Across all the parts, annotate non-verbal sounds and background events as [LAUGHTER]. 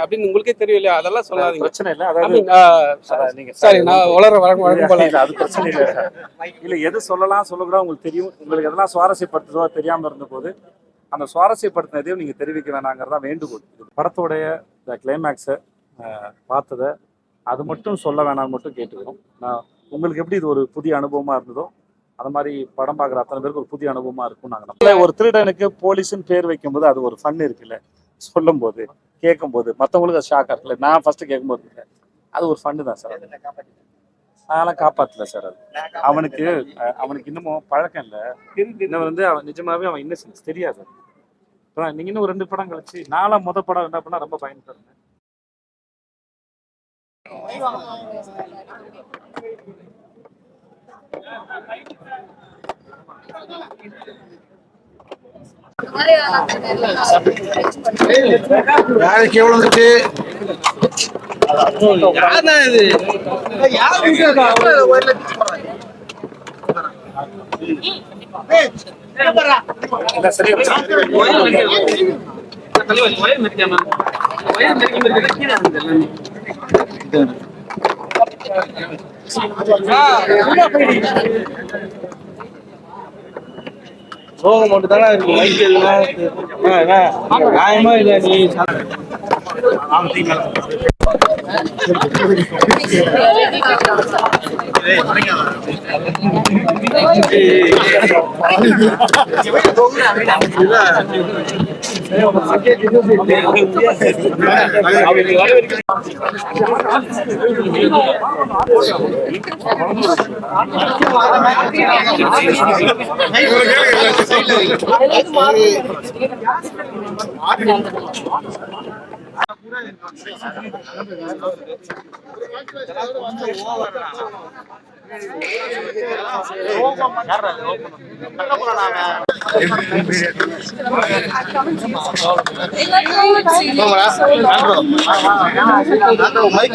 அப்படின்னு உங்களுக்கே தெரியும் இல்லையா அதெல்லாம் சொல்லாதீங்க. பிரச்சனை இல்ல. அதாவது நீங்க சரி நான் வளர வழக்கம் வழக்கம் போல அது பிரச்சனை இல்ல. இல்ல எது சொல்லலாம் சொல்லக்கூடாது உங்களுக்கு தெரியும். உங்களுக்கு எதெல்லாம் சுவாரஸ்யப்படுத்துதோ தெரியாம இருந்த போது அந்த சுவாரஸ்யப்படுத்தினதையும் நீங்க தெரிவிக்க வேணாங்கிறதா வேண்டுகோள். படத்தோடைய இந்த கிளைமேக்ஸை பார்த்ததை அது மட்டும் சொல்ல வேணாம்னு மட்டும் கேட்டுக்கிறோம். நான் உங்களுக்கு எப்படி இது ஒரு புதிய அனுபவமா இருந்ததோ அந்த மாதிரி படம் பார்க்குற அத்தனை பேருக்கு ஒரு புதிய அனுபவமா இருக்கும் நாங்கள். ஒரு திருடனுக்கு போலீஸ்னு பேர் வைக்கும்போது அது ஒரு ஃபன் இருக்குல்ல சொல்லும் போது கேட்கும்போது மற்றவங்களுக்கு அது ஷாக்காக இருக்குல்ல நான் ஃபர்ஸ்ட் கேட்கும்போது. அது ஒரு ஃபன்னு தான் சார் அதெல்லாம் காப்பாத்தல சார் அது. அவனுக்கு அவனுக்கு இன்னமும் பழக்கம் இல்லை. இன்னும் வந்து அவன் நிஜமாவே அவன் இன்னசென்ஸ் தெரியாது. அப்புறம் நீங்க இன்னும் ஒரு ரெண்டு படம் கழிச்சு நாலாம் முத படம் என்ன பண்ணா ரொம்ப பயன்படுறேன். யாருக்கு எவ்வளவு இருக்கு? இல்ல சோகம் மட்டும் தானே இருக்கு மைக் நியாயமா இல்ல நீ? ஆ மைக்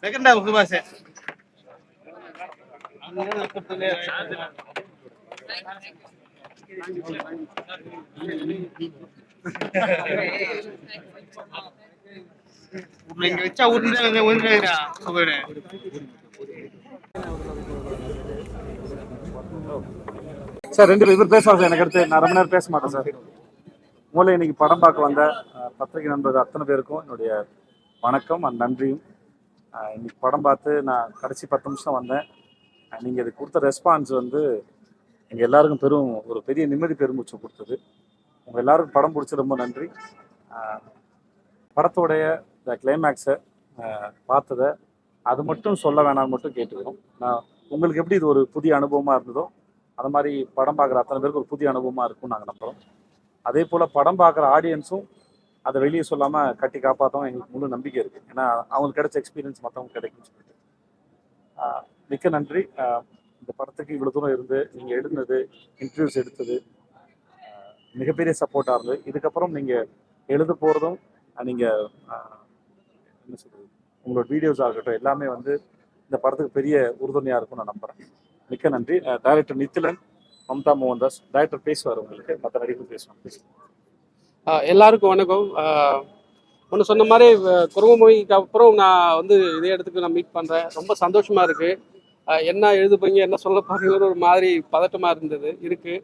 செகண்டா சுபாஷ் இங்க வச்சா உருண்டு உருண்டுடா சுபேடு சார் ரெண்டு பேர் பேசுவாங்க சார் எனக்கு அடுத்து. நான் ரொம்ப நேரம் பேச மாட்டேன் சார். மூளை இன்னைக்கு படம் பார்க்க வந்த பத்திரிகை நண்பர்கள் அத்தனை பேருக்கும் என்னுடைய வணக்கம் அண்ட் நன்றியும். இன்னைக்கு படம் பார்த்து நான் கடைசி பத்து நிமிஷம் வந்தேன். நீங்கள் இது கொடுத்த ரெஸ்பான்ஸ் வந்து எங்கள் எல்லாருக்கும் பெரும் ஒரு பெரிய நிம்மதி பெருமூச்சு கொடுத்தது. உங்கள் எல்லாருக்கும் படம் பிடிச்ச ரொம்ப நன்றி. படத்தோடைய இந்த கிளைமேக்ஸை பார்த்ததை அது மட்டும் சொல்ல வேணாம்னு மட்டும் கேட்டுக்கிறோம். நான் உங்களுக்கு எப்படி இது ஒரு புதிய அனுபவமாக இருந்ததோ அந்த மாதிரி படம் பார்க்குற அத்தனை பேருக்கு ஒரு புதிய அனுபவமாக இருக்கும் நாங்கள் நம்புகிறோம் அதே போல் படம் பார்க்குற ஆடியன்ஸும் அதை வெளியே சொல்லாமல் கட்டி காப்பாற்றவும் எங்களுக்கு முழு நம்பிக்கை இருக்குது ஏன்னா அவங்களுக்கு கிடைச்ச எக்ஸ்பீரியன்ஸ் மற்றவங்க கிடைக்கும்னு சொல்லிட்டு. மிக்க நன்றி. இந்த படத்துக்கு இவ்வளோ தூரம் இருந்து நீங்கள் எழுதுனது இன்டர்வியூஸ் எடுத்தது மிகப்பெரிய சப்போர்ட்டாக இருந்தது. இதுக்கப்புறம் நீங்கள் எழுத போகிறதும் நீங்கள் என்ன சொல்கிறது உங்களோட வீடியோஸாக இருக்கட்டும் எல்லாமே வந்து இந்த படத்துக்கு பெரிய உறுதுணையாக இருக்கும்னு நான் நம்புகிறேன் மிக்க நன்றி. டைரக்டர் நித்திலன் மம்தா மோகன்தாஸ் டைரக்டர் பேசுவார் உங்களுக்கு. மற்ற நடிகர்கள் பேசுவாங்க. எல்லாருக்கும் வணக்கம். ஒன்று சொன்ன மாதிரி குரங்கு மூவிக்கு அப்புறம் நான் வந்து இதே இடத்துக்கு நான் மீட் பண்ணுறேன் ரொம்ப சந்தோஷமா இருக்கு. என்ன எழுத என்ன சொல்ல போறீங்கன்னு ஒரு மாதிரி பதட்டமாக இருந்தது இருக்குது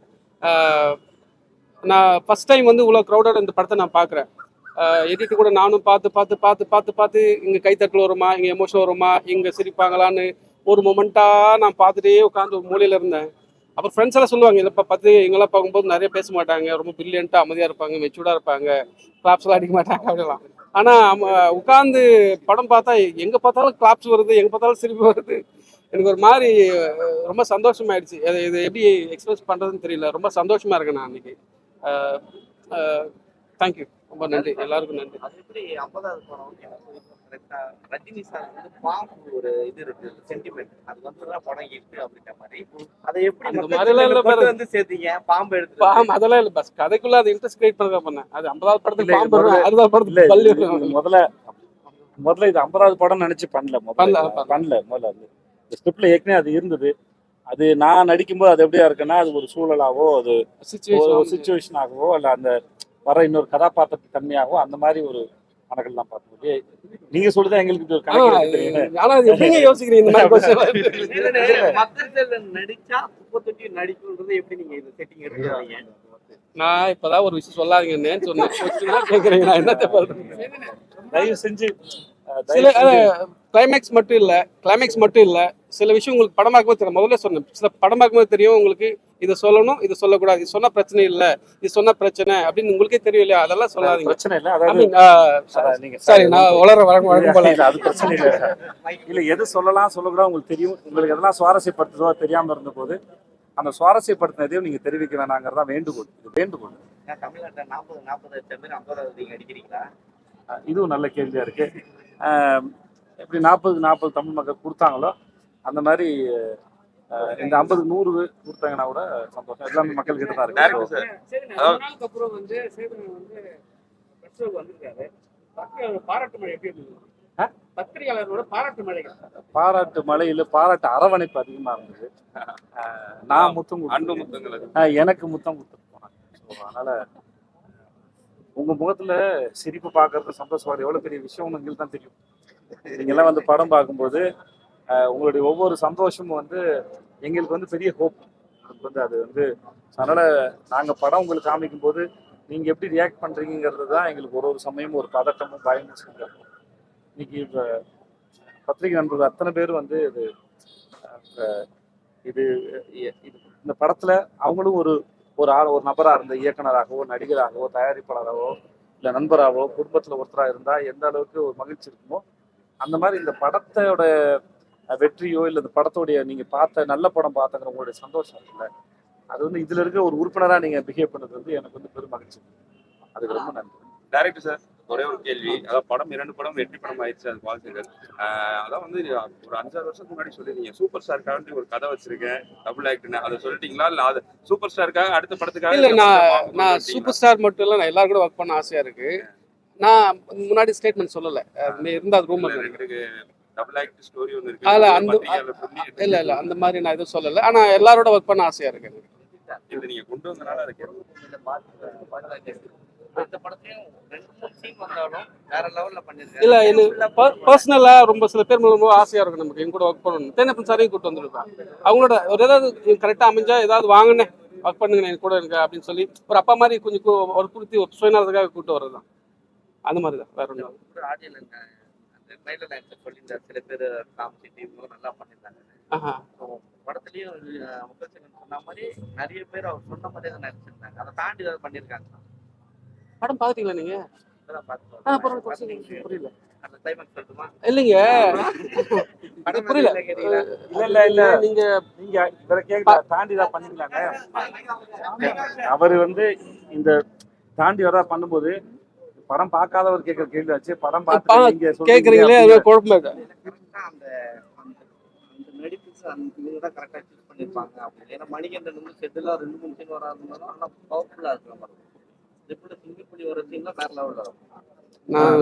நான் ஃபஸ்ட் டைம் வந்து இவ்வளோ க்ரௌடோட இந்த படத்தை நான் பார்க்குறேன் எடிட்டு கூட நானும் பார்த்து பார்த்து பார்த்து பார்த்து பார்த்து இங்கே கைத்தட்டல் வருமா இங்கே எமோஷன் வருமா இங்கே சிரிப்பாங்களான்னு ஒரு மொமெண்ட்டாக நான் பார்த்துட்டே உட்காந்து ஒரு மூலையில் இருந்தேன். அப்புறம் ஃப்ரெண்ட்ஸ் எல்லாம் சொல்லுவாங்க இல்லைப்பா பார்த்து எங்கெல்லாம் பார்க்கும்போது நிறைய பேச மாட்டாங்க. ரொம்ப பிரில்லியண்ட்டாக அமைதியாக இருப்பாங்க மெச்சூர்டாக இருப்பாங்க. கிளாப்ஸ்லாம் அடிக்க மாட்டாங்க அப்படிலாம். ஆனால் உட்காந்து படம் பார்த்தா எங்கே பார்த்தாலும் கிளாப்ஸ் வருது எங்கே பார்த்தாலும் சிரிப்பு வருது. எனக்கு ஒரு மாதிரி ரொம்ப சந்தோஷமாயிடுச்சு. அது இது எப்படி எக்ஸ்பிரஸ் பண்ணுறதுன்னு தெரியல. ரொம்ப சந்தோஷமாக இருக்கேன் நான் அன்றைக்கி தேங்க்யூ ரொம்ப நன்றி. எல்லாருக்கும் நன்றி. அது எப்படி ஐம்பதாவது படம்? ரஜினி சார் வந்து பாம்பு ஒரு இது இருக்கு சென்டிமெண்ட் அது வந்து தான் படம் இருக்கு அப்படின்ற மாதிரி. அதை எப்படி அந்த மாதிரிலாம் இல்ல பாரு. வந்து சேர்த்தீங்க? பாம்பு எடுத்து பாம் அதெல்லாம் இல்லை பஸ். கதைக்குள்ள அது இன்ட்ரெஸ்ட் கிரியேட் பண்ணதான் பண்ணேன். அது ஐம்பதாவது படத்துக்கு பாம்பு அறுபதாவது படத்துக்கு பல்லு முதல்ல முதல்ல இது ஐம்பதாவது படம் நினைச்சு பண்ணல. பண்ணல, முதல்ல பண்ணல. முதல்ல அது. ஸ்கிரிப்ட்ல ஏற்கனவே அது இருந்தது. அது நான் நடிக்கும்போது அது எப்படியா இருக்குன்னா அது ஒரு சூழலாவோ அது சுச்சுவேஷனாகவோ இல்ல அந்த வர இன்னொரு கதாபாத்திரத்து தன்மையாகவோ அந்த மாதிரி ஒரு கணக்கில் தான் பார்க்கும்போது நீங்க சொல்லுதான் எங்களுக்கு இது ஒரு கணக்கு. ஆனா அது எப்படிங்க யோசிக்கிறீங்க இந்த மாதிரி நடிச்சா முப்பத்தெட்டு நடிக்கும்ன்றது எப்படி நீங்க இது செட்டிங் எடுத்துறீங்க நான் இப்பதான் ஒரு விஷயம் சொல்லாதீங்கன்னு சொன்னேன். [LAUGHS] கேக்குறீங்க நான் என்னத்த பண்றது? தயவு செஞ்சு சில கிளைமேக்ஸ் மட்டும் இல்ல கிளைமேக்ஸ் மட்டும் இல்ல சில விஷயம் உங்களுக்கு படமாக்கும்போது தெரியும். முதல்ல சொன்னேன் சில படமாக்கும்போது தெரியும் உங்களுக்கு இதை சொல்லணும் இதை சொல்லக்கூடாது இது சொன்னா பிரச்சனை இல்ல இது சொன்னா பிரச்சனை அப்படின்னு உங்களுக்கே தெரியும் இல்லையா? அதெல்லாம் சொல்லாதீங்க. பிரச்சனை இல்லை அதாவது சரி நான் வளர வழக்கம் வழக்கம் போல அது பிரச்சனை இல்லை. இல்ல எது சொல்லலாம் சொல்லக்கூடாது உங்களுக்கு தெரியும். உங்களுக்கு எதெல்லாம் சுவாரஸ்யப்படுத்துதோ தெரியாம இருந்த போது அந்த சுவாரஸ்யப்படுத்தினதையும் நீங்க தெரிவிக்க வேணாங்கிறதா வேண்டுகோள். இது வேண்டுகோள். தமிழ்நாட்டுல நாற்பது நாற்பது லட்சம் பேர் ஐம்பதாவது நீங்க அடிக்கிறீங்களா? இதுவும் நல்ல கேள்வியா இருக்கு. எப்படி நாற்பது நாற்பது தமிழ் மக்கள் கொடுத்தாங்களோ அந்த மாதிரி இந்த ஐம்பது நூறு கொடுத்தாங்கன்னா கூட சந்தோஷம். எல்லாமே மக்கள் கிட்ட தான் இருக்கு. பாராட்டு மழையில பாராட்டு அரவணைப்பு அதிகமா இருந்தது. நான் முத்தம் எனக்கு முத்தம் கொடுத்துட்டு போனாங்க. ஸோ அதனால உங்கள் முகத்தில் சிரிப்பு பார்க்கறது சந்தோஷம் எவ்வளோ பெரிய விஷயம்னு எங்களுக்கு தான் தெரியும். நீங்கள்லாம் வந்து படம் பார்க்கும்போது உங்களுடைய ஒவ்வொரு சந்தோஷமும் வந்து எங்களுக்கு வந்து பெரிய ஹோப் வந்து அது வந்து அதனால் நாங்கள் படம் உங்களுக்கு காமிக்கும் போது நீங்கள் எப்படி ரியாக்ட் பண்ணுறீங்கிறது தான் எங்களுக்கு ஒரு ஒரு சமயமும் ஒரு பதட்டமும் பயமும் செஞ்சு இன்னைக்கு இப்போ பத்திரிகை நண்பர்கள் அத்தனை பேர் வந்து இது இது இது இந்த படத்தில் அவங்களும் ஒரு ஒரு ஆள் ஒரு நபராக இருந்த இயக்குனராகவோ நடிகராகவோ தயாரிப்பாளராகவோ இல்லை நண்பராகவோ குடும்பத்தில் ஒருத்தராக இருந்தால் எந்த அளவுக்கு ஒரு மகிழ்ச்சி இருக்குமோ அந்த மாதிரி இந்த படத்தோட வெற்றியோ இல்லை இந்த படத்தோடைய நீங்கள் பார்த்த நல்ல படம் பார்த்தங்கிற உங்களுடைய சந்தோஷம் இருக்குல்ல அது வந்து இதில் இருக்க ஒரு உறுப்பினராக நீங்கள் பிஹேவ் பண்ணது வந்து எனக்கு வந்து பெரும் மகிழ்ச்சி. அதுக்கு ரொம்ப நன்றி. டேரக்டர் சார் ஒரே ஒரு கேள்வி. அதாவது படம் இரண்டு படம் வெற்றி படம் ஆயிடுச்சு அது வாழ்த்துக்கள் அதான் வந்து ஒரு அஞ்சாறு வருஷத்துக்கு முன்னாடி சொல்லிருந்தீங்க சூப்பர் ஸ்டாருக்காக ஒரு கதை வச்சிருக்கேன் டபுள் ஆக்ட்னு அதை சொல்லிட்டீங்களா? இல்ல அது சூப்பர் ஸ்டாருக்காக அடுத்த படத்துக்காக இல்ல நான் நான்? சூப்பர் ஸ்டார் மட்டும் இல்ல நான் எல்லாரும் கூட ஒர்க் பண்ண ஆசையா இருக்கு. நான் முன்னாடி ஸ்டேட்மெண்ட் சொல்லல. இருந்தா அது ரூம் அதுல அந்த- இல்ல இல்ல அந்த மாதிரி நான் எதுவும் சொல்லல. ஆனா எல்லாரோட ஒர்க் பண்ண ஆசையா இருக்கு எனக்கு. இது நீங்க கொண்டு வந்தனால பண்ணிருக்காங்க இல்ல எனக்கு பர்சனலா ரொம்ப சில பேர் ரொம்ப ஆசையா இருக்கும் நமக்கு. என் கூட ஒர்க் பண்ணணும் தேனப்பன் சாரையும் கூட்டு வந்திருப்பேன் அவங்களோட ஒரு ஏதாவது கரெக்டா அமைஞ்சா ஏதாவது வாங்கினேன். ஒர்க் பண்ணுங்க என் கூட இருங்க அப்படின்னு சொல்லி ஒரு அப்பா மாதிரி கொஞ்சம் ஒரு குறித்து ஒரு சுயநலத்துக்காக கூட்டு வர்றது தான் அந்த மாதிரி தான் வேற ஒன்றும் சில பேர் காமிச்சு நல்லா பண்ணியிருந்தாங்க படத்துலயும் சொன்ன மாதிரி நிறைய பேர் அவர் சொன்ன மாதிரியே தான் நடிச்சிருந்தாங்க. அதை தாண்டி ஏதாவது பண்ணியிருக்காங்க படம் பாத்தீங்களா நீங்க? புரியல. இல்லைங்க. புரியல. இல்லை இல்ல இல்ல நீங்க நீங்க இவரை கேட்க தாண்டி தான் பண்ணிக்கலாங்க. அவர் வந்து இந்த தாண்டி வரதா பண்ணும்போது படம் பார்க்காதவர் கேட்கிற கேள்வி ஆச்சு. படம் பார்த்து கேக்குறீங்களே அது குழப்பமே இல்லை கரெக்டா அந்த அந்த அந்த நடிப்புக்கு அந்த இவங்க தான் கரெக்டா சூஸ் பண்ணியிருப்பாங்க ஏன்னா மணிகண்டன் வந்து செட்டிலா ரெண்டு மூணு சீன் வராதுனாலும் ஆனா பவர்ஃபுல்லா இருக்கிற மாதிரி நான்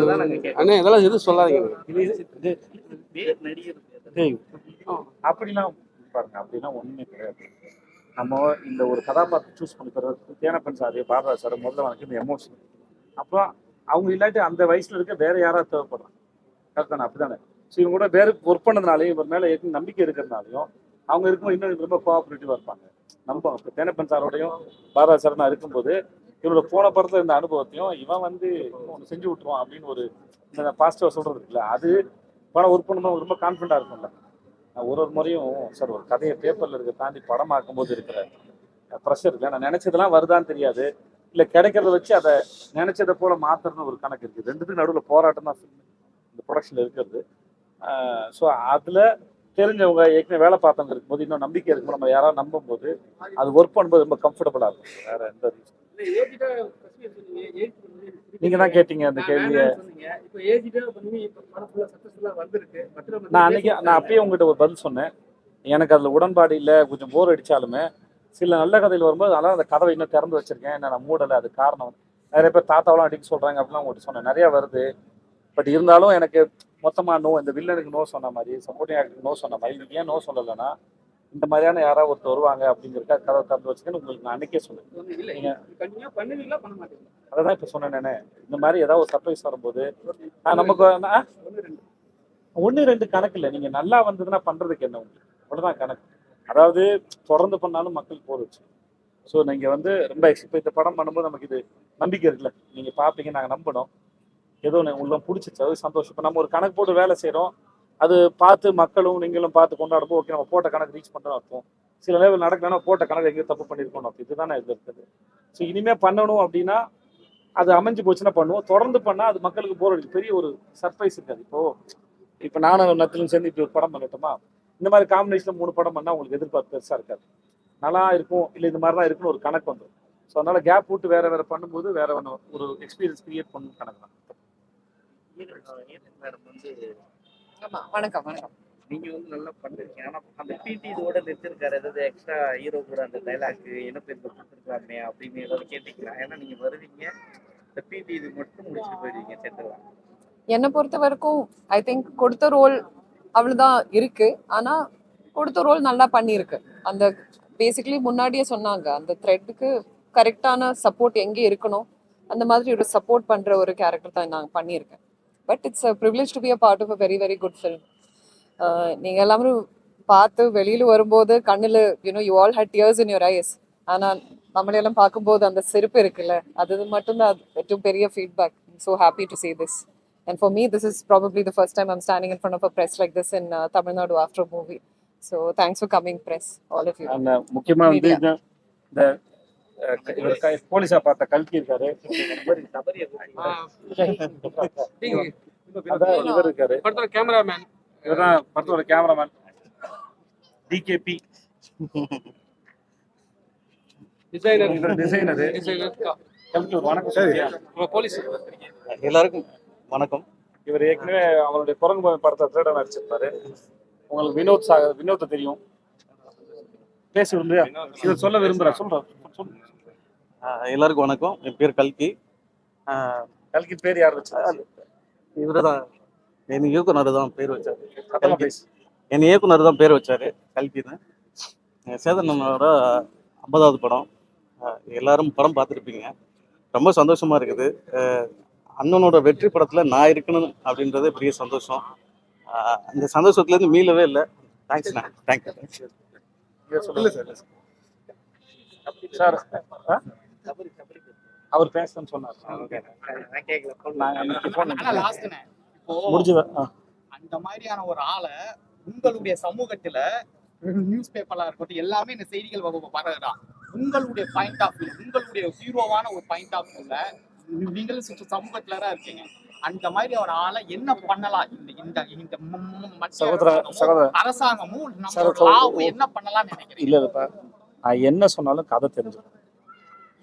அண்ணே இதெல்லாம் எதுவும் சொல்லாதீங்க பேர் பேர். அப்படிலாம் பாருங்க அப்படிலாம் ஒண்ணுமே கிடையாது நம்ம இந்த ஒரு கதாபாத்திரம் சூஸ் பண்ணி தேனப்பன் சார் பாரதா சார் முதல்ல எனக்கு இந்த எமோஷன் அப்புறம் அவங்க இல்லாட்டி அந்த வயசுல இருக்க வேற யாராவது தேவைப்படுறாங்க கரெக்ட் தானே அப்படிதானே ஸோ இவங்க கூட வேற ஒர்க் பண்ணதுனாலையும் இவர் மேல ஏற்கனவே நம்பிக்கை இருக்கிறதுனாலையும் அவங்க இருக்கும்போது இன்னும் ரொம்ப கோஆபரேட்டிவா இருப்பாங்க நம்ம இப்போ தேனப்பன் சாரோடையும் பாரதா சார் நான் இருக்கும்போது இவரோட போன படத்துல இருந்த அனுபவத்தையும் இவன் வந்து ஒன்று செஞ்சு விட்டுருவான் அப்படின்னு ஒரு இந்த பாசிட்டிவா சொல்றது இருக்குல்ல அது படம் ஒர்க் பண்ணும்போது ரொம்ப கான்ஃபிடண்டா இருக்கும்ல. நான் ஒரு ஒரு முறையும் சார் ஒரு கதையை பேப்பரில் இருக்க தாண்டி படமாக்கும் போது இருக்கிற ப்ரெஷர் இல்லை நான் நினச்சதெல்லாம் வருதான்னு தெரியாது. இல்லை கிடைக்கிறத வச்சு அதை நினச்சதை போல மாற்றுறதுன்னு ஒரு கணக்கு இருக்குது ரெண்டுத்துக்கும் நடுவில் போராட்டம் தான் இந்த ப்ரொடக்ஷனில் இருக்கிறது. ஸோ அதில் தெரிஞ்சவங்க ஏற்கனவே வேலை பார்த்தவங்க இருக்கும்போது இன்னும் நம்பிக்கை இருக்கும்போது நம்ம யாராவது நம்பும்போது அது ஒர்க் பண்ணும்போது ரொம்ப கம்ஃபர்டபுளாக இருக்கும். வேற எந்த ரீசன் நீங்க தான் கேட்டீங்க அந்த கேள்வியை. நான் அன்னைக்கு நான் அப்பயே உங்ககிட்ட ஒரு பதில் சொன்னேன். எனக்கு அதில் உடன்பாடு இல்லை கொஞ்சம் போர் அடிச்சாலுமே சில நல்ல கதையில் வரும்போது அதெல்லாம் அந்த கதவை இன்னும் திறந்து வச்சிருக்கேன். என்ன நான் மூடலை அது காரணம். நிறைய பேர் தாத்தாவெல்லாம் அடிக்க சொல்றாங்க அப்படிலாம் உங்கள்கிட்ட சொன்னேன். நிறைய வருது. பட் இருந்தாலும் எனக்கு மொத்தமா நோ இந்த வில்லனுக்கு நோ சொன்ன மாதிரி சப்போர்ட்டிங் ஆக்டருக்கு நோ சொன்ன மாதிரி ஏன் நோ சொல்லலைன்னா இந்த மாதிரியான யாராவது ஒருத்தர் வருவாங்க அப்படிங்கிறக்க கதவை திறந்து வச்சுக்கன்னு உங்களுக்கு நான் அன்னைக்கே சொன்னேன். அதை தான் இப்போ சொன்னேன் நானு. இந்த மாதிரி ஏதாவது ஒரு சர்ப்ரைஸ் வரும்போது நமக்கு ஒன்று ரெண்டு. கணக்கு இல்லை. நீங்கள் நல்லா வந்ததுன்னா பண்ணுறதுக்கு என்ன உங்களுக்கு அவ்வளோதான் கணக்கு. அதாவது தொடர்ந்து பண்ணாலும் மக்கள் போர் வச்சு. ஸோ நீங்கள் வந்து ரொம்ப இப்போ இந்த படம் பண்ணும்போது நமக்கு இது நம்பிக்கை இருக்குல்ல. நீங்கள் பார்ப்பீங்க நாங்கள் நம்பணும் ஏதோ ஒன்று உள்ள பிடிச்சிச்சு அது சந்தோஷம். இப்போ நம்ம ஒரு கணக்கு போட்டு வேலை செய்கிறோம் அது பார்த்து மக்களும் நீங்களும் பார்த்து கொண்டாடும்போது ஓகே நம்ம போட்ட கணக்கு ரீச் பண்ணுறோம் அர்த்தம். சில லெவல் நடக்கலன்னா போட்ட கணக்கு எங்கே தப்பு பண்ணியிருக்கணும் அப்போ இதுதானே இது இருக்குது. ஸோ இனிமேல் பண்ணணும் அப்படின்னா அது அமைஞ்சு போச்சுன்னா பண்ணுவோம். தொடர்ந்து பண்ணால் அது மக்களுக்கு போர் அடிக்கும். பெரிய ஒரு சர்ப்ரைஸ் இருக்காது இப்போது இப்போ நானும் நத்திலும் சேர்ந்து இப்படி ஒரு படம் பண்ணட்டுமா? இந்த மாதிரி காம்பினேஷன் மூணு படம் பண்ணால் உங்களுக்கு எதிர்பார்ப்பு பெருசாக இருக்காது. நல்லா இருக்கும் இல்லை இந்த மாதிரி தான் இருக்குன்னு ஒரு கணக்கு வந்துடும். ஸோ அதனால் கேப் விட்டு வேறு வேறு பண்ணும்போது வேற ஒன்று ஒரு எக்ஸ்பீரியன்ஸ் க்ரியேட் பண்ணணும் கணக்கு தான். ஆமா வணக்கம் வணக்கம். நீங்க வந்து நல்லா பண்ணிருக்கீங்க. ஆனா அந்த பிடி இதோட நிறுத்திருக்காரு. ஏதாவது எக்ஸ்ட்ரா ஹீரோ கூட அந்த டைலாக் என்ன பேர் கொடுத்துருக்காமே அப்படின்னு ஏதாவது கேட்டீங்களா? ஏன்னா நீங்க வருவீங்க. இந்த பிடி இது மட்டும் முடிச்சுட்டு போயிடுவீங்க சென்டர்லாம் என்னை பொறுத்த வரைக்கும் ஐ திங்க் கொடுத்த ரோல் அவ்வளவுதான் இருக்கு. ஆனா கொடுத்த ரோல் நல்லா பண்ணியிருக்கு. அந்த பேசிக்கலி முன்னாடியே சொன்னாங்க. அந்த த்ரெட்டுக்கு கரெக்டான சப்போர்ட் எங்கே இருக்கணும்? அந்த மாதிரி ஒரு சப்போர்ட் பண்ற ஒரு கேரக்டர் தான் நான் பண்ணியிருக்கேன். But it's a privilege to be a part of a very very good film நீங்க எல்லாரும் பார்த்து வெளியில வரும்போது கண்ணுல you know you all had tears in your eyes ஆனா நம்மளையெல்லாம் பார்க்கும்போது அந்த சிரிப்பு இருக்குல்ல அது மட்டும்தான் ഏറ്റവും பெரிய feedback so happy to see this and for me this is probably the first time i'm standing in front of a press like this in uh, tamil nadu after a movie so thanks for coming press all of you அந்த முக்கியமா வந்து Media. இந்த இந்த அஹ், க- இவர் க- போலீஸா பார்த்த கல்கி இருக்காரு. இவர் இருக்காரு. படத்தோட கேமராமேன். இவர் தான் படத்தோட கேமராமேன். TKP designer. இவர் டிசைனர். டிசைனர். கல்கி ஒரு வணக்கம் சொல்லியா? போலீஸ். எல்லாருக்கும் வணக்கம். இவர் ஏற்கனவே அவருடைய குரங்கு பொம்மை படத்தை திருட நடிச்சிருப்பாரு உங்களுக்கு வினோத் சா வினோத்தை தெரியும். பேச விரும்புறியா இவர் சொல்ல விரும்புறேன் சொல்றேன் எல்லாருக்கும் வணக்கம். என் பேர் கல்கி. கல்கி பேர் யார் இவரு தான் என் இயக்குனர் தான் பேர் வச்சாரு. என் இயக்குனர் தான் பேர் வச்சாரு கல்கின்னு. அஹ் சேதனனோட ஐம்பதாவது படம். எல்லாரும் படம் பார்த்துருப்பீங்க. ரொம்ப சந்தோஷமா இருக்குது. அண்ணனோட வெற்றி படத்துல நான் இருக்கணும் அப்படின்றது பெரிய சந்தோஷம். அந்த சந்தோஷத்துலேருந்து மீளவே இல்லை. தேங்க்ஸ்ண்ணா தேங்க்யூ சார்? அவர் பேசணும்னு சொன்னார். முடிஞ்சதா. அந்த மாதிரியான ஒரு ஆளை உங்களுடைய சமூகத்துல நியூஸ் பேப்பர்லாம் இருக்கட்டும் எல்லாமே இந்த செய்திகள் வகுப்பு பரவுதான் உங்களுடைய பாயிண்ட் ஆஃப் வியூ உங்களுடைய ஹீரோவான ஒரு பாயிண்ட் ஆஃப் வியூல நீங்களும் சுற்று சமூகத்துல தான் இருக்கீங்க. அந்த மாதிரி ஒரு ஆளை என்ன பண்ணலாம்? இந்த இந்த இந்த அரசாங்கமும், என்ன பண்ணலாம்னு நினைக்கிறீங்க? இல்ல இல்லப்பா. நான் என்ன சொன்னாலும் கதை தெரிஞ்சிடும்.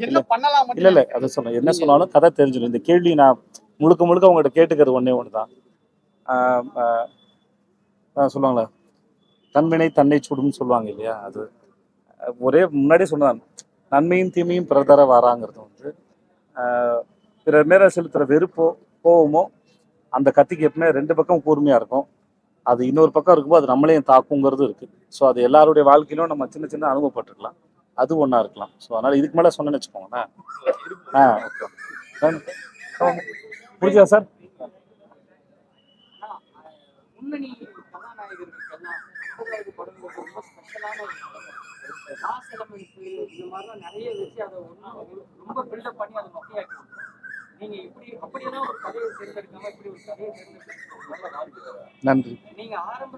என்ன பண்ணலாம் இல்ல இல்ல அதை சொன்னேன். என்ன சொன்னாலும் கதை தெரிஞ்சிடும். இந்த கேள்வி நான் முழுக்க முழுக்க உங்கள்கிட்ட கேட்டுக்கிறது ஒண்ணே ஒன்று தான் சொல்லுவாங்களா. தன்வினை தன்னை சுடும்னு சொல்லுவாங்க இல்லையா அது. ஒரே முன்னாடியே சொன்னான் நன்மையும் தீமையும் பிறதர வாராங்கிறது வந்து பிறர் மேல செலுத்துற வெறுப்போ கோவமோ அந்த கத்திக்கு எப்பவுமே ரெண்டு பக்கம் கூர்மையா இருக்கும். அது இன்னொரு பக்கம் இருக்கும்போது அது நம்மளையும் தாக்குங்கிறது இருக்கு. ஸோ அது எல்லாருடைய வாழ்க்கையிலும் நம்ம சின்ன சின்ன அனுபவப்பட்டிருக்கலாம். அது ஒன்றா இருக்கலாம். ஸோ அதனால இதுக்கு மேலே சொன்னேன்னு வச்சுக்கோங்களேன். ஆ ஓகே புரிஞ்சா சார் முன்னணி கதாநாயகர்களுக்கெல்லாம் ஐம்பதாவது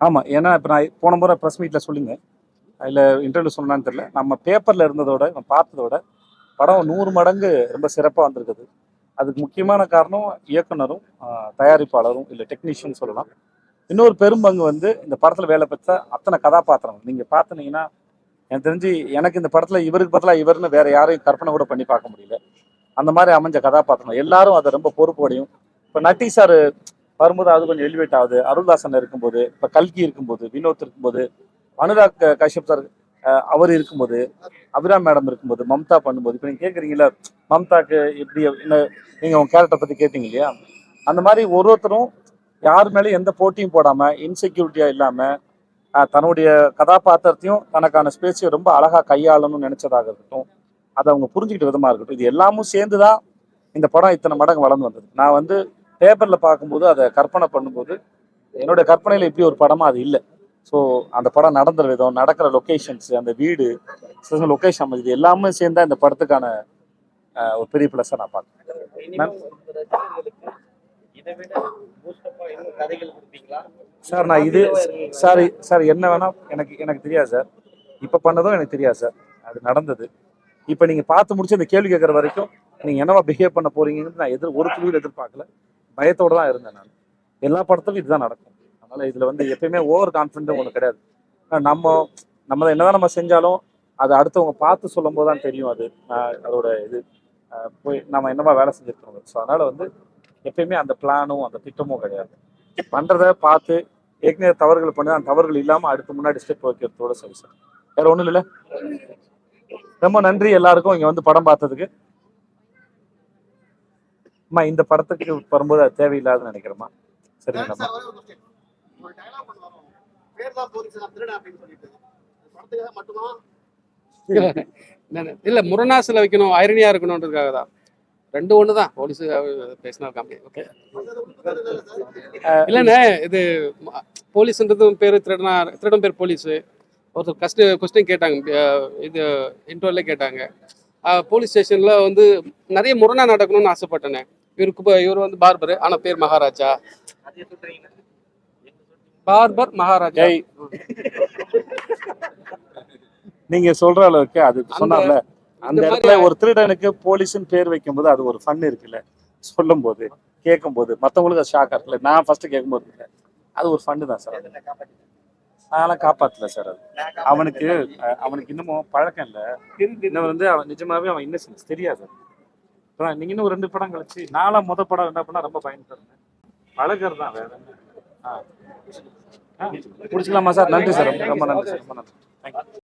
ஆமாம் ஏன்னா இப்போ நான் போன முறை ப்ரெஸ் மீட்டில் சொல்லியிருந்தேன். அதில் இன்டர்வியூ சொன்னான்னு தெரியல. நம்ம பேப்பரில் இருந்ததோட நம்ம பார்த்ததோட படம் நூறு மடங்கு ரொம்ப சிறப்பாக வந்திருக்குது. அதுக்கு முக்கியமான காரணம் இயக்குனரும் தயாரிப்பாளரும் இல்லை டெக்னீஷியன் சொல்லலாம். இன்னொரு பெரும்பங்கு வந்து இந்த படத்தில் வேலை பெற்ற அத்தனை கதாபாத்திரம் நீங்கள் பார்த்தீங்கன்னா எனக்கு தெரிஞ்சு எனக்கு இந்த படத்தில் இவருக்கு பதிலாக இவர்னு வேற யாரையும் கற்பனை கூட பண்ணி பார்க்க முடியல. அந்த மாதிரி அமைஞ்ச கதாபாத்திரம். எல்லாரும் அதை ரொம்ப பொறுப்போடையும் இப்போ நட்டி சார் வரும்போது அது கொஞ்சம் எலிவேட் ஆகுது. அருள்தாசன் இருக்கும்போது இப்போ கல்கி இருக்கும்போது வினோத் இருக்கும்போது அனுராக் கஷ்யப் சார் அவர் இருக்கும்போது அபிராம் மேடம் இருக்கும்போது மம்தா பண்ணும்போது இப்போ நீங்கள் கேட்குறீங்களா மம்தாக்கு எப்படி என்ன நீங்கள் உங்கள் கேரக்டரை பற்றி கேட்டீங்க இல்லையா? அந்த மாதிரி ஒரு ஒருத்தரும் யார் மேலேயும் எந்த போட்டியும் போடாமல் இன்செக்யூரிட்டியாக இல்லாமல் தன்னுடைய கதாபாத்திரத்தையும் தனக்கான ஸ்பேஸையும் ரொம்ப அழகாக கையாளணும்னு நினச்சதாக இருக்கட்டும் அதை அவங்க புரிஞ்சுக்கிட்ட விதமாக இருக்கட்டும் இது எல்லாமும் சேர்ந்து தான் இந்த படம் இத்தனை மடங்கு வளர்ந்து வந்தது. நான் வந்து பேப்பரில் பார்க்கும்போது அதை கற்பனை பண்ணும்போது என்னோட கற்பனையில் இப்படி ஒரு படமா அது இல்லை. ஸோ அந்த படம் நடந்த விதம் நடக்கிற லொக்கேஷன்ஸ் அந்த வீடு லொக்கேஷன் இது எல்லாமே சேர்ந்தா இந்த படத்துக்கான ஒரு பெரிய ப்ளஸ்ஸாக நான் பார்க்குறேன். சார் நான் இது சார் சார் என்ன வேணா எனக்கு எனக்கு தெரியாது சார். இப்போ பண்ணதும் எனக்கு தெரியாது சார். அது நடந்தது. இப்போ நீங்கள் பார்த்து முடிச்சு அந்த கேள்வி கேட்குற வரைக்கும் நீங்கள் என்னவா பிஹேவ் பண்ண போறீங்கன்னு நான் எதிர் ஒரு துணியில் எதிர்பார்க்கல. பயத்தோடு தான் இருந்தேன் நான். எல்லா படத்துலையும் இதுதான் நடக்கும். அதனால இதில் வந்து எப்பயுமே ஓவர் கான்ஃபிடென்ட் ஒன்று கிடையாது. நம்ம நம்ம என்னதான் நம்ம செஞ்சாலும் அது அடுத்தவங்க பார்த்து சொல்லும் போது தான் தெரியும் அது. அதோட இது போய் நம்ம என்னவா வேலை செஞ்சுருக்கோம் ஸோ அதனால வந்து எப்பயுமே அந்த பிளானும் அந்த திட்டமும் கிடையாது. பண்றத பார்த்து ஏற்கனவே தவறுகள் பண்ணி அந்த தவறுகள் இல்லாமல் அடுத்து முன்னாடி ஸ்டெப் வைக்கிறதோட சரி சார். வேற ஒன்றும் இல்லை ரொம்ப நன்றி எல்லாருக்கும் இங்கே வந்து படம் பார்த்ததுக்கு. அம்மா இந்த படத்துக்கு வரும்போது அது தேவையில்லாதுன்னு நினைக்கிறேம்மா. சரிங்களாம்மா ஒரு டைலாக் ஒன்று வரும். பேர் தான் போலீஸ் நான் திருடன் அப்படின்னு சொல்லிட்டு. படத்துக்காக மட்டுமா? இல்ல முரணாசில் வைக்கணும் ஐரணியா இருக்கணுன்றதுக்காக தான். ரெண்டு ஒன்று தான் போலீஸ் பேசினா காமெடி ஓகே இல்லைண்ணே இது ம- போலீஸ்ன்றது பேர் திருடனா திருடன் பேர் போலீஸு. ஒருத்தர் கஸ்ட் கொஸ்டின் கேட்டாங்க இது இன்டர்வியூல கேட்டாங்க. போலீஸ் ஸ்டேஷனில் வந்து நிறைய முரணா நடக்கணும்னு ஆசைப்பட்டேனே. இவருக்கு இவர் வந்து பார்பர் ஆனால் பேர் மகாராஜா. பார்பர் மகாராஜா. நீங்க சொல்ற அளவுக்கு அது சொன்னார்ல. அந்த இடத்துல ஒரு திருடனுக்கு போலீஸ்னு பேர் வைக்கும்போது அது ஒரு ஃபன் இருக்குல்ல. சொல்லும் போது கேட்கும் போது மற்றவங்களுக்கு அது ஷாக் இருக்குல்ல. நான் ஃபர்ஸ்ட் கேட்கும்போது இல்ல. அது ஒரு ஃபண்டு தான் சார். அதெல்லாம் காப்பாத்தல சார் அது. அவனுக்கு அவனுக்கு இன்னமும் பழக்கம் இல்லை. இன்னும் வந்து அவன் நிஜமாவே அவன் இன்னசென்ஸ் தெரியாது நீங்க இன்னும் ஒரு ரெண்டு படம் கழிச்சு நாலா முத படம் என்ன பண்ணா ரொம்ப பயன்படுறேன் பழகிறது தான் வேற என்ன. ஆ. முடிச்சுக்கலாமா சார் நன்றி சார் ரொம்ப நன்றி சார் ரொம்ப நன்றி. தேங்க்யூ